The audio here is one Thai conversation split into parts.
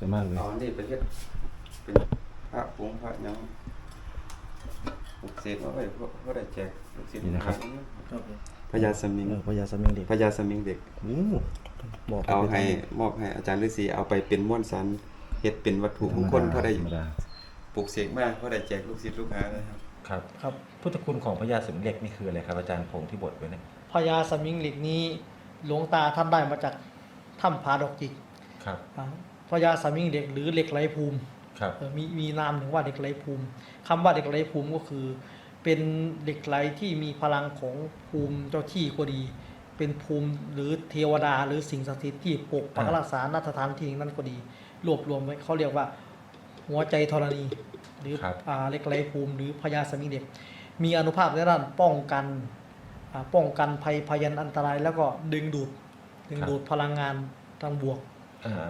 สวยมากเลย เอาอันนี้ไปเฮ็ดเป็นพระผงพระหยังปลุกเสกมาไว้เพื่อเพื่อได้แจกลูกศิษย์นี่นะครับพญาสมิงเออพญาสมิงเด็กพญาสมิงเด็ก โอ้บอกเอาไปให้ป็นมอบให้อาจารย์ฤาษีเอาไปเป็นม้วนสารเฮ็ดเป็นวัตถุมงคลเพื่อได้ธรรมดาปลูกเสกมาเพื่อได้แจกลูกศิษย์ลูกหาเลยครับ ครับ ครับพุทธคุณของพญาสมิงเหล็กนี่คืออะไรครับอาจารย์ผงที่บทไว้เนี่ยพญาสมิงเหล็กนี้ หลวงตาท่านได้มาจากถ้ำผาดอกจิกครับอ่า พญาสมิงเหล็กหรือเหล็กไหลภูมิครับเอ่อมีมีนามถึงว่าเหล็กไหลภูมิคำว่าเหล็กไหลภูมิก็คือ เป็นเหล็กไหลที่มีพลังของภูมิเจ้าที่ก็ดี เป็นภูมิหรือเทวดาหรือสิ่งศักดิ์สิทธิ์ที่ปกปักรักษานาฏฐานที่นั้นก็ดี รวบรวมไว้เขาเรียกว่าหัวใจธรณีหรือครับอ่าเหล็กไหลภูมิหรือพญาสมิงเหล็ก มีอนุภาพในด้านป้องกันอ่าป้องกันภัยพยันอันตราย แล้วก็ดึงดูดดึงดูดพลังงานทางบวกอ่า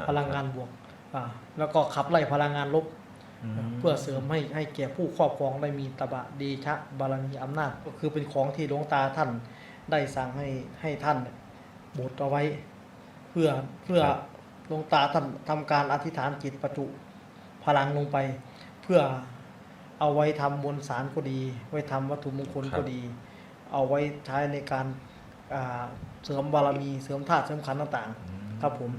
พลังงานบวกอ่าแล้วก็ขับไล่พลังงานลบมเพื่อเสริมให้ให้แก่ผู้ครอบครองได้มีตบะเดชะบารมีอำนาจ ก็คือเป็นของที่หลวงตาท่านได้สั่งให้ให้ท่านเนี่ยบดเอาไว้ เพื่อเพื่อหลวงตาท่านทำการอธิษฐานจิตประจุพลังลงไป เพื่อเอาไว้ทำมวลสารก็ดี ไว้ทำวัตถุมงคลก็ดี เอาไว้ใช้ในการอ่าเสริมบารมีเสริมธาตุเสริมขันธ์ต่างๆ ครับผม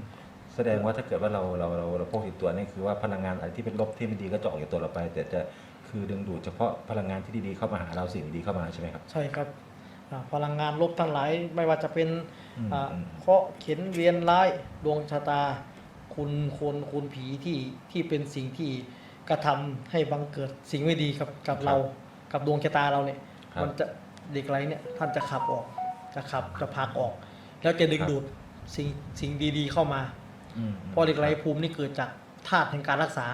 แสดงว่าถ้าเกิดว่าเราเราเราเราพกติดตัวนี่คือว่าพลังงานอะไรที่เป็นลบที่ไม่ดีก็จะออกจากตัวเราไป แต่จะคือดึงดูดเฉพาะพลังงานที่ดีๆเข้ามาหาเราสิ่งดีๆเข้ามาใช่ไหมครับใช่ครับอ่าพลังงานลบทั้งหลายไม่ว่าจะเป็นอืมอ่าอืมเคราะห์เข็นเวียนร้ายดวงชะตา คุณคนคุณผีที่ที่เป็นสิ่งที่กระทำให้บังเกิดสิ่งไม่ดีกับกับเรากับดวงชะตาเราเนี่ยครับ มันจะเด็กไรเนี่ยท่านจะขับออกจะขับจะผลักออก แล้วจะดึงครับดูดสิ่งสิ่งดีๆเข้ามาอืม เพราะเหล็กไหลภูมินี่เกิดจากธาตุแห่งการรักษา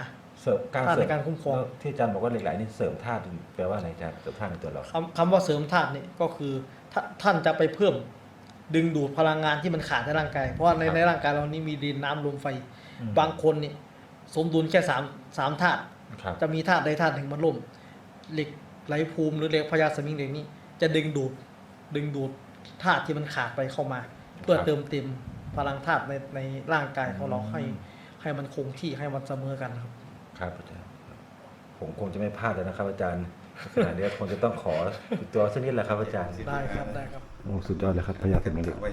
เสริมการธาตุเสริในการคุ้มครอง แล้วที่อาจารย์บอกว่าเหล็กไหลนี่เสริมธาตุแปลว่าอะไรอาจารย์เสริมธาตุในตัวเรา คำคำว่าเสริมธาตุนี่ก็คือท่าท่านจะไปเพิ่มดึงดูดพลังงานที่มันขาดในร่างกาย เพราะว่าในครับในร่างกายเรานี่มีดินน้ำลมไฟ อืม บางคนนี่สมดุลแค่สามสามธาตุครับ จะมีธาตุใดธาตุหนึ่งมันล่มเหล็กไหลภูมิหรือเหล็กพญาสมิงเหล็กนี้จะดึงดูดดึงดูดธาตุที่มันขาดไปเข้ามา เพื่อเติมเต็ม พลังธาตุในในร่างกายของเราให้ให้มันคงที่ให้มันเสมอกันครับ ครับอาจารย์ผมคงจะไม่พลาดเลยนะครับ อาจารย์ขณะนี้คงจะต้องขอติดตัวสักนิดแหละครับอาจารย์ได้ครับได้ครับโอ้สุดยอดเลยครับพญาสมิงเด็กไว้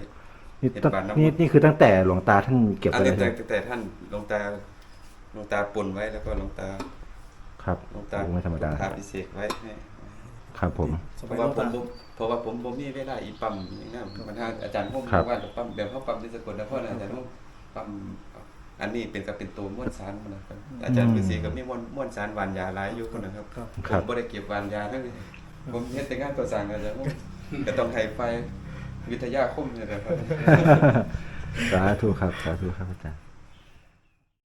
นี่เห็นตั้งบานน้ำนี่นี่คือตั้งแต่หลวงตาท่านเก็บอันไว้นี้เลยแต่แต่ท่านหลวงตาหลวงตาปนไว้แล้วก็หลวงตาครับหลวงตาโอ้ไม่ธรรมดาทาพิเศษไว้ให้ ครับผม สเพมัยราะหลว่าวงผมตา ผมเพราะว่าผมผมมีเวลาอีปั๊มอย่างนั้นมันทางอาจารย์ผมครับบอกว่าจะปั๊มเดี๋ยวเขาปั๊มที่สกลนครอาจารย์ผมปั๊มอันนี้เป็นกับเป็นตัวม้วนสารมันนะครับอาจารย์ฤาษีก็มีม้วนม้วนสารหวานยาหลายอยู่คนนะครับครับผครัมบบ่ได้เก็บหวานยาทั้งนี้ผมเฮ็ดแต่งานก่อสร้างอาจารย์ผมก็ต้องให้ไฟวิทยาคมเนี่ยนะครับ สาธุครับ สาธุครับอาจารย์